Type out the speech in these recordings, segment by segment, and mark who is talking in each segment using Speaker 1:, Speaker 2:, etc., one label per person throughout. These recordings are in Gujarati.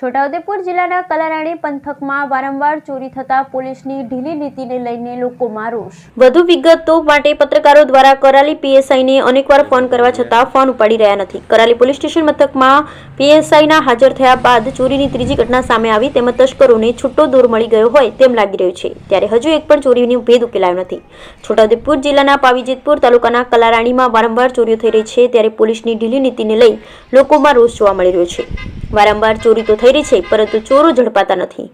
Speaker 1: છોટાઉદેપુર જિલ્લાના કલારાણી પંથકમાં વારંવાર ચોરી થતા પોલીસની ઢીલી નીતિને લઈને લોકોમાં રોષ. વધુ વિગતો માટે પત્રકારો દ્વારા કરાલી પીએસઆઈને અનેકવાર ફોન કરવા છતાં ફોન ઉપાડી રહ્યા નથી. કરાલી પોલીસ સ્ટેશન મથકમાં પીએસઆઈના હાજર થયા બાદ ચોરીની ત્રીજી ઘટના સામે આવી તેમજ તસ્કરોને છૂટો દૂર મળી ગયો હોય તેમ લાગી રહ્યું છે. ત્યારે હજુ એક પણ ચોરીની ભેદ ઉકેલાયો નથી. છોટાઉદેપુર જિલ્લાના પાવીજેતપુર તાલુકાના કલારાણીમાં વારંવાર ચોરીઓ થઈ રહી છે ત્યારે પોલીસની ઢીલી નીતિને લઈ લોકોમાં રોષ જોવા મળી રહ્યો છે. વારંવાર ચોરી તો થઈ રહી છે, પરંતુ ચોરો ઝડપાતા નથી.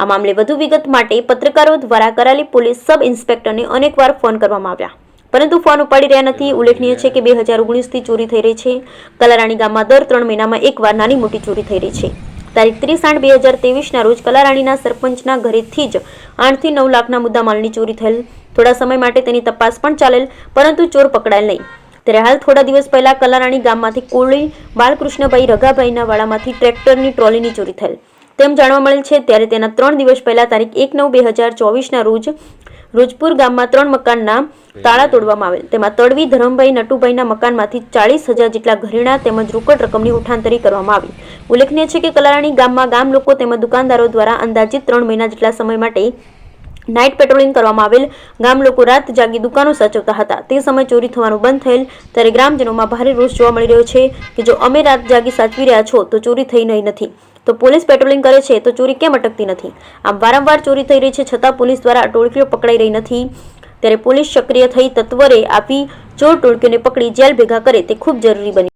Speaker 1: આ મામલે વધુ વિગત માટે પત્રકારો દ્વારા કરાલી પોલીસ સબ ઇન્સ્પેક્ટરને અનેકવાર ફોન કરવામાં આવ્યા. પરંતુ ફોન ઉપાડી રહ્યા નથી. ઉલ્લેખનીય છે કે બે હજાર ઓગણીસથી ચોરી થઈ રહી છે. કલારાણી ગામમાં દર ત્રણ મહિનામાં એકવાર નાની મોટી ચોરી થઈ રહી છે. તારીખ ત્રીસ આઠ બે હજાર તેવીસના રોજ કલારાણીના સરપંચના ઘરેથી જ આઠથી નવ લાખના મુદ્દામાલની ચોરી થયેલ. થોડા સમય માટે તેની તપાસ પણ ચાલેલ, પરંતુ ચોર પકડાયેલ નહીં. ત્યારે હાલ થોડા દિવસ પહેલા કલારાણી ગામમાંથી કોળી બાલકૃષ્ણભાઈ રઘાભાઈના વાડામાંથી ટ્રેક્ટરની ટ્રોલીની ચોરી થયેલ. તેમ જાણવા મળેલ છે, ત્યારે તેના ત્રણ દિવસ પહેલા તારીખ એક નવ બે હજાર ચોવીસના રોજ રોજપુર ગામમાં ત્રણ મકાનના તાળા તોડવામાં આવેલ. તેમાં તડવી, ધરમભાઈ, નટુભાઈના મકાનમાંથી ચાળીસ હજાર જેટલા ઘરેણા તેમજ રોકડ રકમની ઉઠાંતરી કરવામાં આવી. ઉલ્લેખનીય છે કે કલારાણી ગામમાં ગામ લોકો તેમજ દુકાનદારો દ્વારા અંદાજિત ત્રણ મહિના જેટલા સમય માટે નાઇટ પેટ્રોલિંગ કરવામાં આવેલ ગામ લોકો રાત જાગી દુકાનો સાચવતા હતા. તે સમય ચોરી થવાનું બંધ થયેલ, ત્યારે ગ્રામજનોમાં ભારે રોષ જોવા મળી રહ્યો છે કે જો અમે રાત જાગી સાચવી રહ્યા છો, તો ચોરી થઈ નહીં નથી. તો પોલીસ પેટ્રોલિંગ કરે છે, તો ચોરી કેમ અટકતી નથી? આમ વારંવાર ચોરી થઈ રહી છે, છતાં પોલીસ દ્વારા ટોળકીઓ પકડાઈ રહી નથી. ત્યારે પોલીસ સક્રિય થઈ તત્વરે આપી ચોર ટોળકીઓને પકડી, જેલ ભેગા કરે તે ખૂબ જરૂરી બની